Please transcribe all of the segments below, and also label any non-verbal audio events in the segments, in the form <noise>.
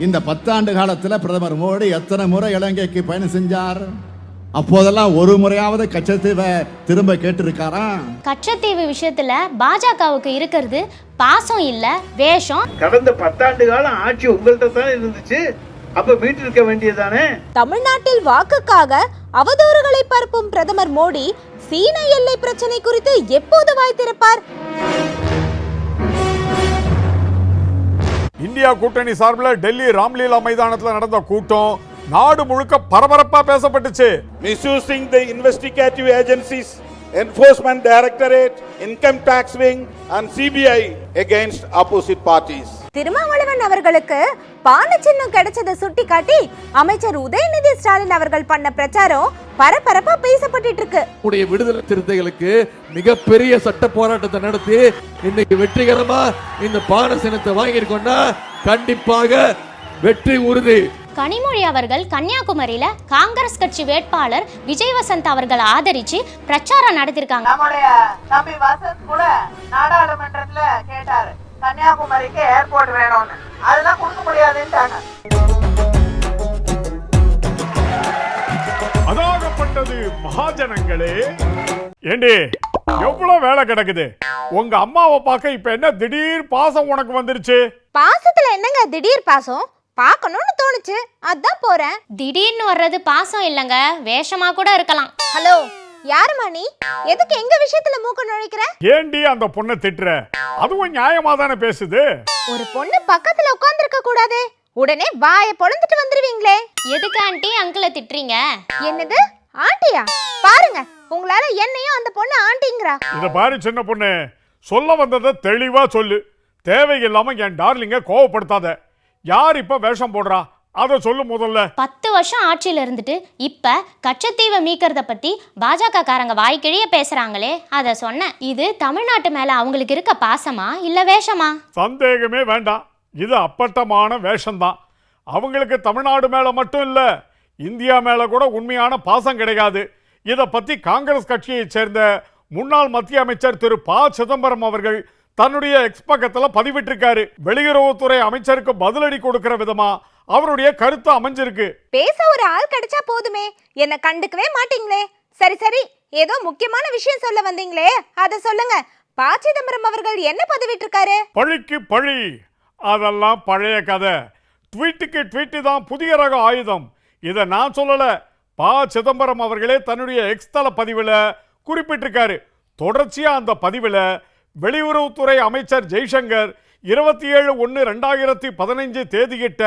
இந்த பத்தாண்டு காலத்துல பிரதமர் மோடி எத்தனை முறை இலங்கைக்கு பயணம் செஞ்சார்? அப்போதெல்லாம் ஒரு முறையாவது கச்சத்தீவை திரும்ப கேட்டிருக்காராம் கச்சத்தீவு விஷயத்துல பாஜகவுக்கு இருக்கிறது பாசம் இல்ல வேஷம். கடந்த பத்தாண்டு காலம் ஆட்சி உங்கள்கிட்ட தானே இருந்துச்சு? அப்ப மீட்டு இருக்க வேண்டியதானே தமிழ்நாட்டில் வாக்குக்காக அவதூறுகளை பரப்பும் பிரதமர் மோடி சீன எல்லை பிரச்சனை குறித்து எப்போது வாய் இந்தியா கூட்டணி சார்பில் டெல்லி ராம்லீலா மைதானத்தில் நடந்த கூட்டம் நாடு முழுக்க பரபரப்பா பேசப்பட்டுச்சு misusing the investigative agencies enforcement directorate income tax wing and CBI against opposite parties Thirumavalavan அவர்களுக்கு பான சின்னம் கிடைச்சதை சுட்டிக்காட்டி அமைச்சர் உதயநிதி ஸ்டாலின் அவர்கள் பண்ண பிரச்சாரம் பரபரப்பா பேசப்பட்டுட்டு இருக்கு. உடைய விடுதலை சிறுத்தைகளுக்கு மிகப்பெரிய சட்ட போராட்டத்தை நடத்தி இன்னைக்கு வெற்றிகரமா இந்த பான சின்னத்தை வாங்கியிருக்கோம்னா கண்டிப்பாக வெற்றி உறுதி. கனிமொழி அவர்கள் கன்னியாகுமரியில காங்கிரஸ் கட்சி வேட்பாளர் விஜய் வசந்த் அவர்களை ஆதரிச்சு பிரச்சாரம் நடத்திருக்காங்க. நம்முடைய தம்பி வசந்த் கூட நாடாளுமன்றத்துல கேட்டாரு. கன்னியாகுமரிக்கு ஏர்போர்ட் வேணும்னு. அதெல்லாம் கொடுக்க முடியாதுன்ட்டாங்க. அதாகப்பட்டது மகாஜனங்களே. ஏண்டி எவ்வளவு வேலை கிடக்குது? உங்க அம்மாவை பார்க்க இப்ப என்ன திடீர் பாசம் உனக்கு வந்துருச்சு? பாசத்துல என்னங்க திடீர் பாசம்? பார்க்கணும்னு தோணுச்சு. அதான் போறேன். திடீர்னு வர்றது பாசம் இல்லைங்க. வேஷமா கூட இருக்கலாம். ஹலோ யாருமா நீ எதுக்கு எங்க விஷயத்துல மூக்க நுழைக்கிற? ஏண்டி அந்த பொண்ணை திட்டுற? அதுவும் நியாயமா தானே பேசுது? ஒரு பொண்ணு பக்கத்துல உட்கார்ந்திருக்க கூடாதே. உடனே வாயை பொழந்துட்டு வந்துருவீங்களே. எதுக்கு ஆண்டி அங்கிளை திட்டுறீங்க? என்னது? ஆண்டியா? பாருங்க உங்களால என்னையும் அந்த பொண்ணு ஆண்டிங்கிறா. இத பாரு சின்ன பொண்ணு. சொல்ல வந்ததை தெளிவா சொல்லு. தேவையில்லாம என் டார்லிங்க கோவப்படுத்தாத. யார் இப்ப வேஷம் போடுறா? அதை சொல்லு முதல்ல. பத்து வருஷம் ஆட்சியில இருந்துட்டு இப்ப கச்சத்தீவை மீட்கிறத பத்தி பாஜக காரங்க வாய்க்கிழிய பேசுறாங்களே அத சொன்னேன் இது தமிழ்நாட்டு மேல அவங்களுக்கு இருக்க பாசமா இல்ல வேஷமா? சந்தேகமே வேண்டாம். இது அப்பட்டமான வேஷம்தான். அவங்களுக்கு தமிழ்நாடு மேல மட்டும் இல்ல இந்தியா மேல கூட உண்மையான பாசம் கிடையாது. இத பத்தி காங்கிரஸ் கட்சியைச் சேர்ந்த முன்னாள் மத்திய அமைச்சர் திரு ப. சிதம்பரம் அவர்கள் தன்னுடைய எக்ஸ் பக்கத்துல பதிவிட்டிருக்காரு. வெளியுறவுத்துறை அமைச்சருக்கு பதிலடி கொடுக்கிற விதமா அவருடைய கருத்து அமைஞ்சிருக்கு. பேச ஒரு ஆள் கிடைச்சா போதுமே. என்ன கண்டுக்கவே மாட்டீங்களே. சரி சரி. ஏதோ முக்கியமான விஷயம் சொல்ல வந்தீங்களே. அத சொல்லுங்க. ப. சிதம்பரம் அவர்கள் என்ன பதிவிட்டிருக்காரு? பழிக்கு பழி. அதெல்லாம் பழைய கதை. ட்வீட்டுக்கு ட்வீட்டு தான் புதிய ரக ஆயுதம். இதை நான் சொல்லல. ப. சிதம்பரம் அவர்களே தன்னுடைய எக்ஸ் தள பதிவில் குறிப்பிட்டிருக்காரு. தொடர்ச்சியா அந்த பதிவில் வெளியுறவுத்துறை அமைச்சர் ஜெய்சங்கர் இருபத்தி ஏழு ஒன்று ரெண்டாயிரத்தி பதினைஞ்சு தேதியிட்ட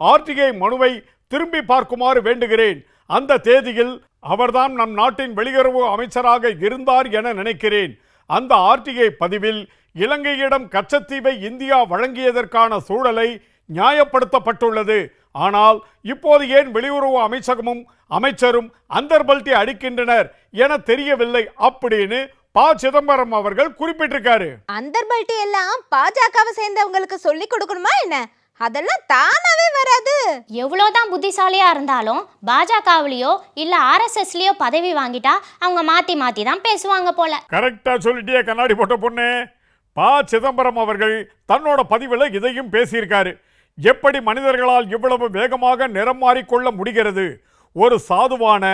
ஆர்டிஐ மனுவை திரும்பி பார்க்குமாறு வேண்டுகிறேன். அந்த தேதியில் அவர்தான் நம் நாட்டின் வெளியுறவு அமைச்சராக இருந்தார் என நினைக்கிறேன். அந்த ஆர்டிஐ பதிவில் இலங்கையிடம் கச்சத்தீவை இந்தியா வழங்கியதற்கான சூழலை நியாயப்படுத்தப்பட்டுள்ளது. ஆனால் இப்போது ஏன் வெளியுறவு அமைச்சகமும் அமைச்சரும் அந்தர்பல்ட்டி அடிக்கின்றனர் என தெரியவில்லை அப்படின்னு ப. சிதம்பரம் அவர்கள் குறிப்பிட்டிருக்காரு. அந்தர்பல்ட்டி எல்லாம் பாஜகவை சேர்ந்தவங்களுக்கு சொல்லி கொடுக்கணுமா என்ன? அதெல்லாம் தானாவே வராது. எவ்வளோதான் புத்திசாலியா இருந்தாலும் பாஜகவுலயோ இல்ல ஆர்எஸ்எஸ்லயோ பதவி வாங்கிட்டா அவங்க மாத்தி மாத்தி தான் பேசுவாங்க போல. கரெக்டா சொல்லிட்டியே கண்ணாடி போட்ட பொண்ணு. ப. சிதம்பரம் அவர்கள் தன்னோட பதிவில் இதையும் பேசியிருக்காரு. எப்படி மனிதர்களால் இவ்வளவு வேகமாக நிறம் மாறிக்கொள்ள முடிகிறது? ஒரு சாதுவான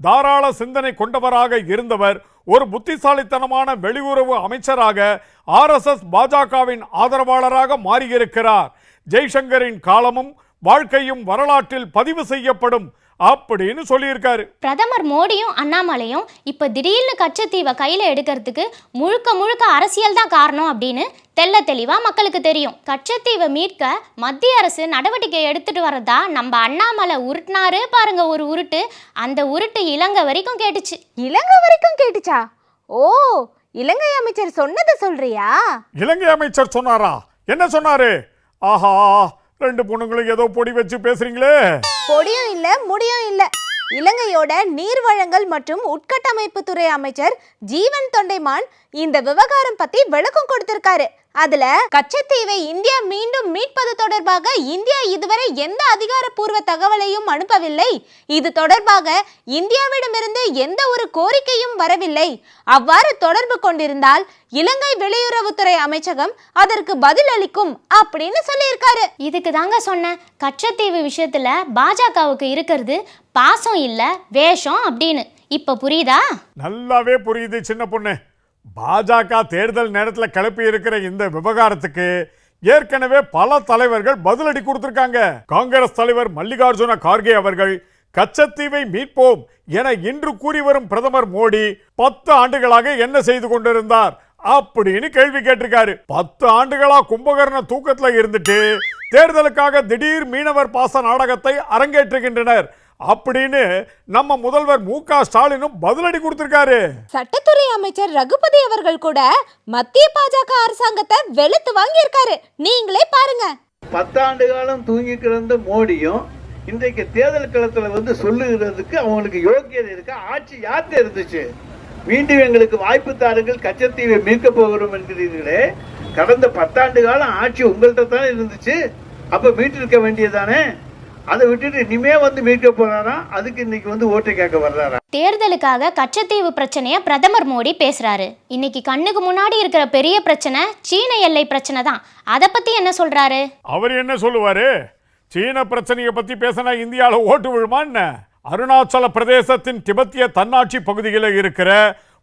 தாராள சிந்தனை கொண்டவராக இருந்தவர் ஒரு புத்திசாலித்தனமான வெளியுறவு அமைச்சராக ஆர்எஸ்எஸ் பாஜகவின் ஆதரவாளராக மாறியிருக்கிறார். ஜெய்சங்கரின் காலமும் வாழ்க்கையும் வரலாற்றில் பதிவு செய்யப்படும் அப்படின்னு சொல்லியிருக்காரு. பிரதமர் மோடியும் அண்ணாமலையும் இப்ப திடீர்னு கச்சத்தீவை கையில எடுக்கிறதுக்கு முழுக்க முழுக்க அரசியல் தான் காரணம் அப்படின்னு தெள்ள தெளிவா மக்களுக்கு தெரியும். கச்சத்தீவை மீட்க மத்திய அரசு நடவடிக்கை எடுத்துட்டு வரதா நம்ம அண்ணாமலை உருட்டினாரு பாருங்க ஒரு உருட்டு. அந்த உருட்டு இலங்கை வரைக்கும் கேட்டுச்சு. இலங்கை வரைக்கும் கேட்டுச்சா? ஓ இலங்கை அமைச்சர் சொன்னதை சொல்றியா? இலங்கை அமைச்சர் சொன்னாரா? என்ன சொன்னாரு? ஆஹா ரெண்டு பொண்ணுங்களும் ஏதோ பொடி வச்சு பேசுறீங்களே. பொடியும் இல்ல முடியும் இல்ல. இலங்கையோட நீர் வழங்கல் மற்றும் உட்கட்டமைப்பு துறை அமைச்சர் ஜீவன் தொண்டைமான் இந்த விவகாரம் பத்தி விளக்கம் கொடுத்திருக்காரு. அதுல கச்சத்தீவை இந்தியா மீண்டும் மீட்பது தொடர்பாக இந்தியா இதுவரை எந்த அதிகாரப்பூர்வ தகவலையும் அனுப்பவில்லை. இது தொடர்பாக இந்தியாவிடமிருந்து எந்த ஒரு கோரிக்கையும் வரவில்லை. அவ்வாறு தொடர்பு கொண்டிருந்தால் இலங்கை வெளியுறவுத்துறை அமைச்சகம் அதற்கு பதில் அளிக்கும் அப்படின்னு சொல்லியிருக்காரு. இதுக்கு தாங்க சொன்னேன். கச்சத்தீவு விஷயத்துல பாஜகவுக்கு இருக்கிறது பாசம் இல்ல வேஷம் அப்படின்னு. இப்ப புரியுதா? நல்லாவே புரியுது சின்ன பொண்ணு. பாஜக தேர்தல் நேரத்தில் கிளப்பி இருக்கிற இந்த விவகாரத்துக்கு ஏற்கனவே பல தலைவர்கள் பதிலடி கொடுத்திருக்காங்க. காங்கிரஸ் தலைவர் மல்லிகார்ஜுன கார்கே அவர்கள் கச்சத்தீவை மீட்போம் என இன்று கூறி வரும் பிரதமர் மோடி பத்து ஆண்டுகளாக என்ன செய்து கொண்டிருந்தார்? அப்படின்னு கேள்வி கேட்டிருக்காரு. பத்து ஆண்டுகளா கும்பகர்ண தூக்கத்துல இருந்துட்டு தேர்தலுக்காக திடீர் மீனவர் பாச நாடகத்தை அரங்கேற்றுகின்றனர். அப்படின்னு நம்ம முதல்வர் மு க. ஸ்டாலினும் பதிலடி கொடுத்திருக்காரு. சட்டத்துறை அமைச்சர் ரகுபதி அவர்கள் கூட மத்திய பாஜக அரசாங்கத்தை வெளுத்து வாங்கியிருக்காரு. நீங்களே பாருங்க. பத்தாண்டு காலம் தூங்கி கிடந்த மோடியும் இன்றைக்கு தேர்தல் களத்துல வந்து சொல்லுகிறதுக்கு அவங்களுக்கு யோக்கியதை இருக்கா ஆட்சி யார்கிட்ட இருந்துச்சு? மீண்டும் எங்களுக்கு வாய்ப்பு தாருங்கள் கச்சத்தீவை மீட்க போகிறோம் என்கிறீர்களே. கடந்த பத்தாண்டு காலம் ஆட்சி உங்கள்கிட்ட தானே இருந்துச்சு. அப்ப மீட்டிருக்க வேண்டியதானே அதை விட்டுட்டு இனிமே வந்து மீட்க போறாரா? அதுக்கு இன்னைக்கு வந்து ஓட்டு கேட்க வர்றாரா? தேர்தலுக்காக கச்சத்தீவு பிரச்சனைய பிரதமர் மோடி பேசுறாரு. இன்னைக்கு கண்ணுக்கு முன்னாடி இருக்கிற பெரிய பிரச்சனை சீன எல்லை பிரச்சனை தான். அதை பத்தி என்ன சொல்றாரு? அவர் என்ன சொல்லுவாரு? சீன பிரச்சனையை பத்தி பேசினா இந்தியாவில் ஓட்டு விழுமா என்ன? அருணாச்சல பிரதேசத்தின் திபெத்திய தன்னாட்சி பகுதியில் இருக்கிற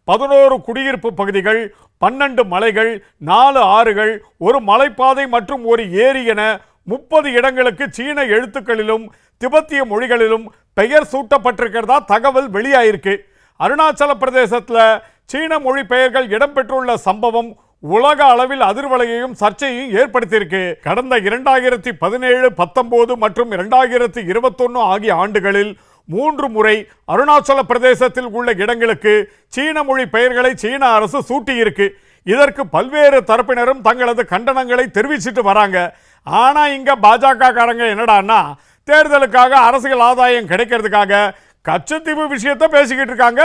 பதினோரு குடியிருப்பு பகுதிகள் பன்னெண்டு மலைகள் நாலு ஆறுகள் ஒரு மலைப்பாதை மற்றும் ஒரு ஏரி என முப்பது இடங்களுக்கு சீன எழுத்துக்களிலும் திபெத்திய மொழிகளிலும் பெயர் சூட்டப்பட்டிருக்கிறதா தகவல் வெளியாயிருக்கு. அருணாச்சல பிரதேசத்தில் சீன மொழி பெயர்கள் இடம்பெற்றுள்ள சம்பவம் உலக அளவில் அதிர்வலையையும் சர்ச்சையும் ஏற்படுத்தியிருக்கு. கடந்த இரண்டாயிரத்தி பதினேழு பத்தொன்பது மற்றும் இரண்டாயிரத்தி இருபத்தொன்னு ஆகிய ஆண்டுகளில் மூன்று முறை அருணாச்சல பிரதேசத்தில் உள்ள இடங்களுக்கு சீன மொழி பெயர்களை சீன அரசு சூட்டியிருக்கு. இதற்கு பல்வேறு தரப்பினரும் தங்களது கண்டனங்களை தெரிவிச்சிட்டு வராங்க. ஆனால் இங்கே பாஜக காரங்க என்னடான்னா தேர்தலுக்காக அரசியல் ஆதாயம் கிடைக்கிறதுக்காக கச்சத்தீவு விஷயத்தை பேசிக்கிட்டு இருக்காங்க.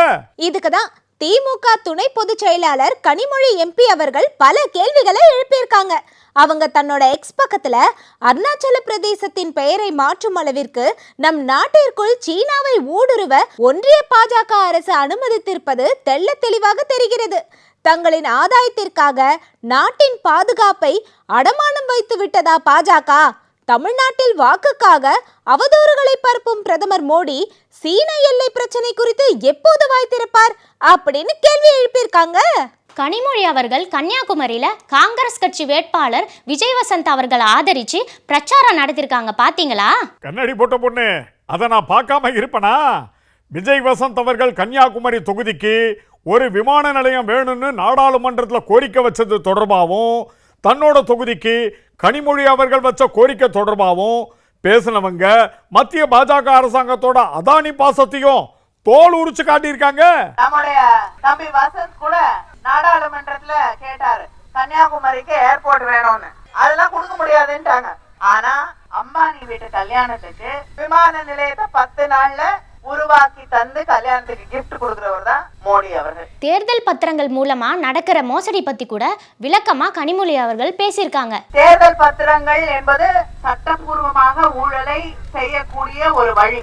இதுக்கு தான் திமுக துணை பொதுச் செயலாளர் கனிமொழி எம்பி அவர்கள் பல கேள்விகளை எழுப்பியிருக்காங்க. அவங்க தன்னோட எக்ஸ் பக்கத்துல அருணாச்சல பிரதேசத்தின் பெயரை மாற்றும் அளவிற்கு நம் நாட்டிற்குள் சீனாவை ஊடுருவ ஒன்றிய பாஜக அரசு அனுமதித்திருப்பது தெள்ள தெளிவாக தெரிகிறது. தங்களின் ஆதாயத்திற்காக நாட்டின் பாதுகாப்பை அடமானம் வைத்து விட்டதா பாஜக? தமிழ்நாட்டில் வாக்குக்காக அவதூறுகளை பரப்பும் பிரதமர் மோடி சீன எல்லை பிரச்சனை குறித்து எப்போது வாய் திறப்பார் அப்படின்னு கேள்வி எழுப்பியிருக்காங்க. கனிமொழி அவர்கள் கன்னியாகுமரியில காங்கிரஸ் கட்சி வேட்பாளர் விஜய் வசந்த் அவர்களை ஆதரிச்சு பிரச்சாரம் நடத்திருக்காங்க பாத்தீங்களா? கண்ணாடி போட்ட பொண்ணு அதை நான் பார்க்காம இருப்பனா? விஜய் வசந்த் அவர்கள் கன்னியாகுமரி தொகுதிக்கு ஒரு விமான நிலையம் வேணும்னு நாடாளுமன்றத்தில் கோரிக்கை வச்சது தொடர்பாகவும் தன்னோட தொகுதிக்கு கனிமொழி அவர்கள் வச்ச கோரிக்கை தொடர்பாகவும் பேசினவங்க மத்திய பாஜக அரசாங்கத்தோட அதானி பாசத்தையும் தோல் உரிச்சு காட்டியிருக்காங்க. நம்முடைய தம்பி வசந்த் கூட நாடாளுமன்றத்துல கேட்டாரு கன்னியாகுமரிக்கு ஏர்போர்ட் வேணும்னு. அதெல்லாம் கொடுக்க முடியாதுன்ட்டாங்க. ஆனா அம்பானி வீட்டு கல்யாணத்துக்கு விமான நிலையத்தை பத்து நாள்ல உருவாக்கி தந்து கல்யாணத்துக்கு கிஃப்ட் கொடுக்கிறவர் தான் மோடி அவர்கள். தேர்தல் பத்திரங்கள் மூலமா நடக்கிற மோசடி பத்தி கூட விளக்கமா கனிமொழி அவர்கள் பேசியிருக்காங்க. தேர்தல் பத்திரங்கள் என்பது சட்டப்பூர்வமாக ஊழலை செய்யக்கூடிய ஒரு வழி.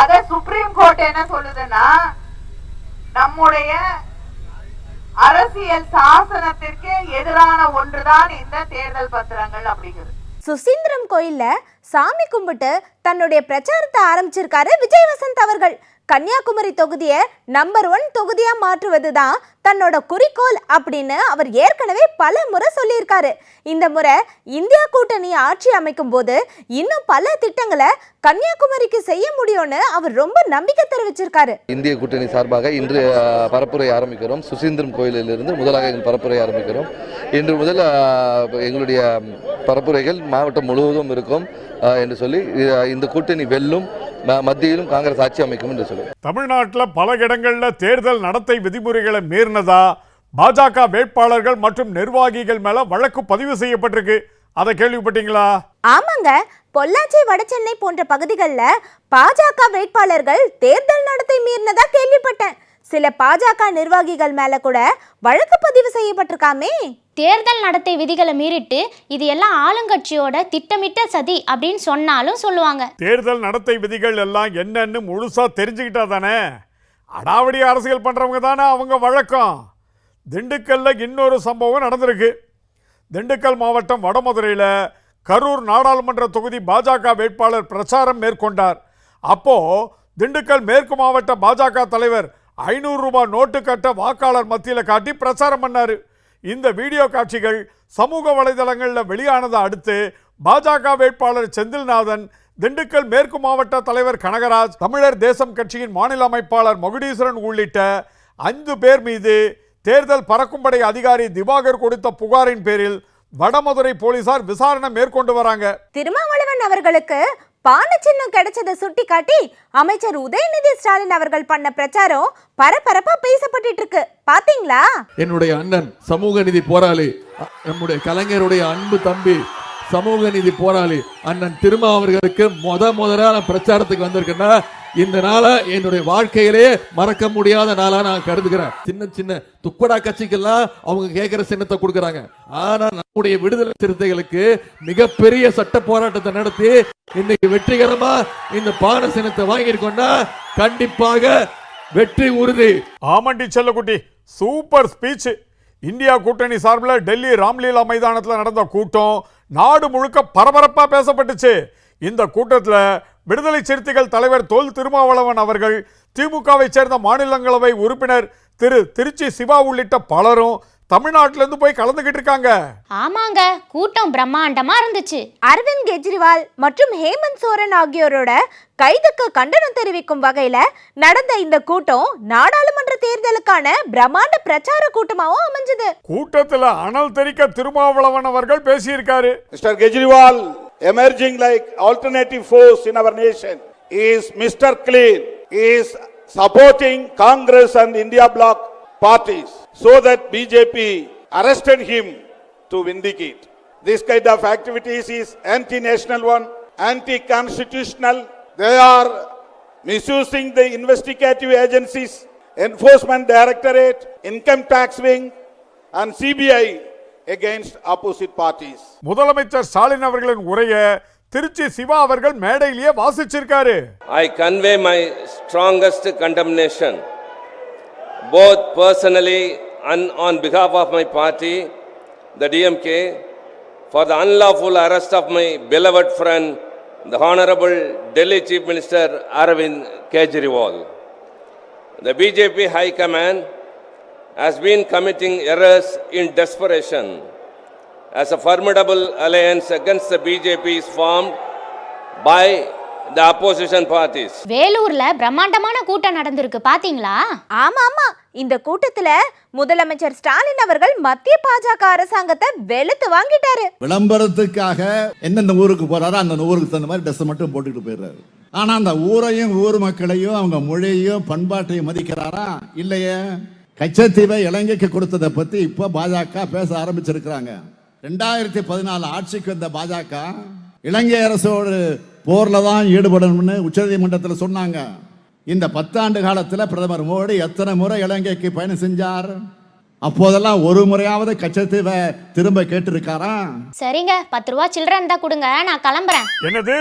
அத சுப்ரீம் கோர்ட் என்ன சொல்லுதுன்னா நம்முடைய அரசியல் சாசனத்திற்கு எதிரான ஒன்றுதான் இந்த தேர்தல் பத்திரங்கள் அப்படிங்கிறது சுசீந்திரம் கோயிலில் சாமி கும்பிட்டு தன்னுடைய பிரச்சாரத்தை ஆரம்பிச்சிருக்காரு விஜய் வசந்த் அவர்கள். கன்னியாகுமரி தொகுதியை நம்பர் ஒன் தொகுதியாக மாற்றுவது தான் தன்னோட குறிக்கோள் அப்படின்னு அவர் ஏற்கனவே பல முறை சொல்லியிருக்காரு. இந்த முறை இந்தியா கூட்டணி ஆட்சி அமைக்கும் போது இன்னும் பல திட்டங்களை கன்னியாகுமரிக்கு செய்ய முடியும்னு அவர் ரொம்ப நம்பிக்கை தெரிவிச்சிருக்காரு. இந்திய கூட்டணி சார்பாக இன்று பரப்புரை ஆரம்பிக்கிறோம். சுசீந்திரம் கோயிலிலிருந்து முதலாக எங்கள் பரப்புரை ஆரம்பிக்கிறோம். இன்று முதல் எங்களுடைய பரப்புரைகள் மாவட்டம் முழுவதும் இருக்கும் என்று சொல்லி இந்த கூட்டணி வெல்லும் மத்தியிலும் காங்கிரஸ் ஆட்சி அமைக்கும் என்று சொல்லி. தமிழ்நாட்டில் பல இடங்கள்ல தேர்தல் நடத்தை விதிமுறைகளை மீறினதா? பாஜக வேட்பாளர்கள் மற்றும் நிர்வாகிகள் மேல வழக்கு பதிவு செய்யப்பட்டிருக்கு. அதை கேள்விப்பட்டீங்களா? ஆமாங்க. பொள்ளாச்சி வடசென்னை போன்ற பகுதிகளில் பாஜக வேட்பாளர்கள் தேர்தல் நடத்தை மீறினதா கேள்விப்பட்டேன். சில பாஜக நிர்வாகிகள் மேல கூட வழக்கு பதிவு செய்யப்பட்டிருக்காமே. தேர்தல் நடத்தை விதிகளை மீறிட்டு இது எல்லாம் ஆளுங்கட்சியோட திட்டமிட்ட சதி அப்படின்னு சொன்னாலும் சொல்லுவாங்க. தேர்தல் நடத்தை விதிகள் எல்லாம் என்னன்னு முழுசா தெரிஞ்சுக்கிட்டா தானே? அடாவடி அரசியல் பண்றவங்க தானே அவங்க வழக்கம். திண்டுக்கல்ல இன்னொரு சம்பவம் நடந்திருக்கு. திண்டுக்கல் மாவட்டம் வடமதுரையில் கரூர் நாடாளுமன்ற தொகுதி பாஜக வேட்பாளர் பிரச்சாரம் மேற்கொண்டார். அப்போ திண்டுக்கல் மேற்கு மாவட்ட பாஜக தலைவர் ஐநூறு ரூபாய் நோட்டு கட்ட வாக்காளர் மத்தியில் காட்டி பிரச்சாரம் பண்ணார். இந்த வீடியோ காட்சிகள் சமூக வலைதளங்களில் வெளியானதை அடுத்து பாஜக வேட்பாளர் செந்தில்நாதன் திண்டுக்கல் மேற்கு மாவட்ட தலைவர் கனகராஜ் தமிழர் தேசம் கட்சியின் மாநில அமைப்பாளர் மகுடீஸ்வரன் உள்ளிட்ட ஐந்து பேர் மீது தேர்தல் பறக்கும்படை அதிகாரி திவாகர் கொடுத்த புகாரின் பேரில் வடமதுரை போலீசார் விசாரணை மேற்கொண்டு வராங்க. திருமாவளவன் அவர்களுக்கு பான சின்னம் கிடைச்சதை சுட்டி காட்டி அமைச்சர் உதயநிதி ஸ்டாலின் அவர்கள் பண்ண பிரச்சாரம் பரபரப்பா பேசப்பட்டு இருக்கு. பாத்தீங்களா? என்னுடைய அண்ணன் சமூக நீதி போராளி நம்முடைய கலைஞருடைய அன்பு தம்பி சமூக நீதி போராளி அண்ணன் திருமா அவர்களுக்கு முத முதலான பிரச்சாரத்துக்கு வந்திருக்கேன்னா இந்த நாளை என்னுடைய வாழ்க்கையிலே மறக்க முடியாத நாளா நான் கருதுகிறேன். சின்ன சின்ன துக்கடா கட்சிக்கெல்லாம் அவங்க கேட்கிற சின்னத்தை கொடுக்குறாங்க. ஆனா நம்முடைய விடுதலை சிறுத்தைகளுக்கு மிகப்பெரிய சட்ட போராட்டத்தை நடத்தி இன்னைக்கு வெற்றிகரமா இந்த பான சின்னத்தை வாங்கியிருக்கோம்னா கண்டிப்பாக வெற்றி உறுதி. ஆமண்டி செல்லக்குட்டி சூப்பர் ஸ்பீச் இந்தியா கூட்டணி சார்பில் டெல்லி ராம்லீலா மைதானத்தில் நடந்த கூட்டம் நாடு முழுக்க பரபரப்பாக பேசப்பட்டுச்சு. இந்த கூட்டத்தில் விடுதலை சிறுத்தைகள் தலைவர் தொல் திருமாவளவன் அவர்கள் திமுகவை சேர்ந்த மாநிலங்களவை உறுப்பினர் திரு திருச்சி சிவா உள்ளிட்ட பலரும் தமிழ்நாட்டிலேருந்து போய் கலந்துக்கிட்டு இருக்காங்க. ஆமாங்க கூட்டம் பிரம்மாண்டமா இருந்துச்சு. அரவிந்த் கெஜ்ரிவால் மற்றும் ஹேமந்த் சோரன் ஆகியோரோட கைதுக்கு கண்டனம் தெரிவிக்கும் வகையில நடந்த இந்த கூட்டம் நாடாளுமன்ற தேர்தலுக்கான பிரம்மாண்ட பிரச்சார கூட்டமாவும் அமைஞ்சது. கூட்டத்தில் அனல் தெரிக்க திருமாவளவன் அவர்கள் பேசியிருக்காரு. Mr. Kejriwal, emerging like alternative force in our nation, is Mr. Clean, is supporting Congress and India bloc parties so that BJP arrested him to vindicate. This kind of activities is anti-national one, anti-constitutional. They are misusing the investigative agencies, Enforcement Directorate, Income Tax Wing, and CBI against opposite parties. முதலமைச்சர் ஸ்டாலின் அவர்களின் உரையை திருச்சி சிவா அவர்கள் மேடையிலேயே வாசிச்சிருக்காரு I convey my strongest condemnation, both personally and on behalf of my party, the DMK, for the unlawful arrest of my beloved friend, the Honorable Delhi Chief Minister Arvind Kejriwal. The BJP High Command has been committing errors in desperation. As a formidable alliance against the BJP is formed by the opposition parties. வேலூர்ல பிரம்மாண்டமான கூட்டம் நடந்திருக்கு பாத்தீங்களா? ஆமா ஆமா. இந்த கூட்டத்துல முதலமைச்சர் ஸ்டாலின் அவர்கள் மத்திய பாஜக அரசாங்கத்தை வெளுத்து வாங்கிட்டாரு. விளம்பரத்துக்காக எந்தெந்த ஊருக்கு போறாரோ அந்த ஊருக்கு தகுந்த மாதிரி ட்ரெஸ் மட்டும் போட்டுக்கிட்டு போயிடுறாரு. ஆனா அந்த ஊரையும் ஊர் மக்களையும் அவங்க மொழியையும் பண்பாட்டையும் மதிக்கிறாரா? இல்லையே. கச்சத்தீவை இலங்கைக்கு கொடுத்ததை பத்தி இப்போ பாஜக பேச ஆரம்பிச்சிருக்கிறாங்க. ரெண்டாயிரத்தி பதினாலு ஆட்சிக்கு வந்த பாஜக இலங்கை அரசோடு போர்ல தான் ஈடுபடணும்னு உச்சநீதிமன்றத்தில் சொன்னாங்க. இந்த பத்தாண்டு காலத்தில் பிரதமர் மோடி எத்தனை முறை இலங்கைக்கு பயணம் செஞ்சார்? அப்போதெல்லாம் ஒரு முறையாவது கச்சத்தீவை திரும்ப கேட்டிருக்காரா? சரிங்க பத்து ரூபா சில்லறை இருந்தா கொடுங்க நான் கிளம்புறேன். என்னது?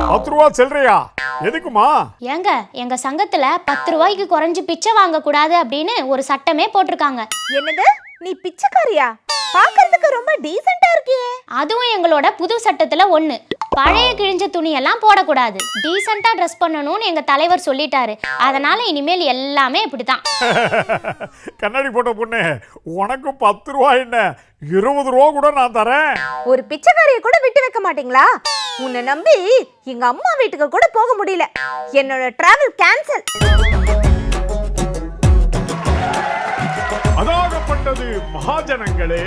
பத்து ரூபா செல்றியா எதுக்குமா? ஏங்க எங்க சங்கத்துல பத்து ரூபாய்க்கு குறைஞ்சு பிச்சை வாங்க கூடாது அப்படின்னு ஒரு சட்டமே போட்டிருக்காங்க. என்னது? நீ பிச்சைக்காரியா? பார்க்கிறதுக்கு ரொம்ப டீசெண்டா இருக்கியே. அதுவும் எங்களோட புது சட்டத்துல ஒண்ணு. பழைய கிழிஞ்ச துணியெல்லாம் போடக்கூடாது. டீசெண்டா ட்ரெஸ் பண்ணணும்னு எங்க தலைவர் சொல்லிட்டாரு. அதனால இனிமேல் எல்லாமே இப்படிதான் <laughs> கண்ணாடி போட்ட பொண்ணு உனக்கு பத்து ரூபா என்ன? இருபது ரூபா கூட நான் தரேன். ஒரு பிச்சைக்காரியை கூட விட்டு வைக்க மாட்டீங்களா? உன்னை நம்பி எங்க அம்மா வீட்டுக்கு கூட போக முடியல. என்னோட டிராவல் கேன்சல் அதாகப்பட்டது மகாஜனங்களே.